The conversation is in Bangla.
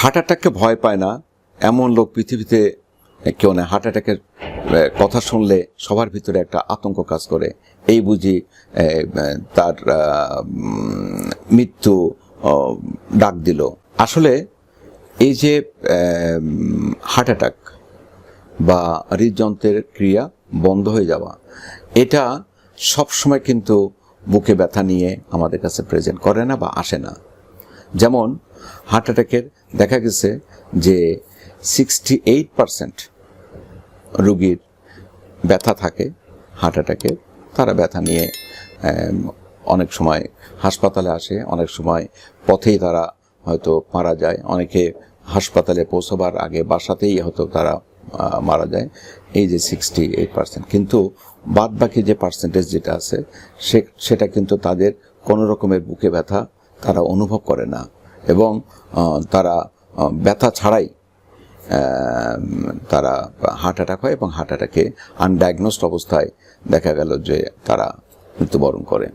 হার্ট অ্যাটাককে ভয় পায় না। এমন লোক পৃথিবীতে কেউ নেই হার্ট অ্যাটাকের কথা শুনলে সবার ভিতরে একটা আতঙ্ক কাজ করে। এই বুঝি তার মৃত্যু ডাক দিল। আসলে এই যে হার্ট অ্যাটাক বা হৃদযন্ত্রের ক্রিয়া বন্ধ হয়ে যাওয়া, এটা সবসময় কিন্তু বুকে ব্যথা নিয়ে আমাদের কাছে প্রেজেন্ট করে না বা আসে না। যেমন হার্ট অ্যাটাকের দেখা গেছে যে সিক্সটি এইট পারসেন্ট রুগীর ব্যথা থাকে, হার্ট অ্যাটাকে তারা ব্যথা নিয়ে অনেক সময় হাসপাতালে আসে, অনেক সময় পথেই তারা হয়তো মারা যায়। অনেকে হাসপাতালে পৌঁছবার আগে বাসাতেই হয়তো তারা মারা যায়। এই যে সিক্সটি এইট পার্সেন্ট কিন্তু বাদ বাকি যে পার্সেন্টেজ যেটা আছে, সে, সেটা কিন্তু তাদের কোনো রকমের বুকে ব্যথা তারা অনুভব করে না। এবং তারা ব্যথা ছাড়াই তারা হার্ট অ্যাটাক হয় এবং হার্ট অ্যাটাকে আনডায়াগনোসড অবস্থায় দেখা গেল যে তারা মৃত্যুবরণ করে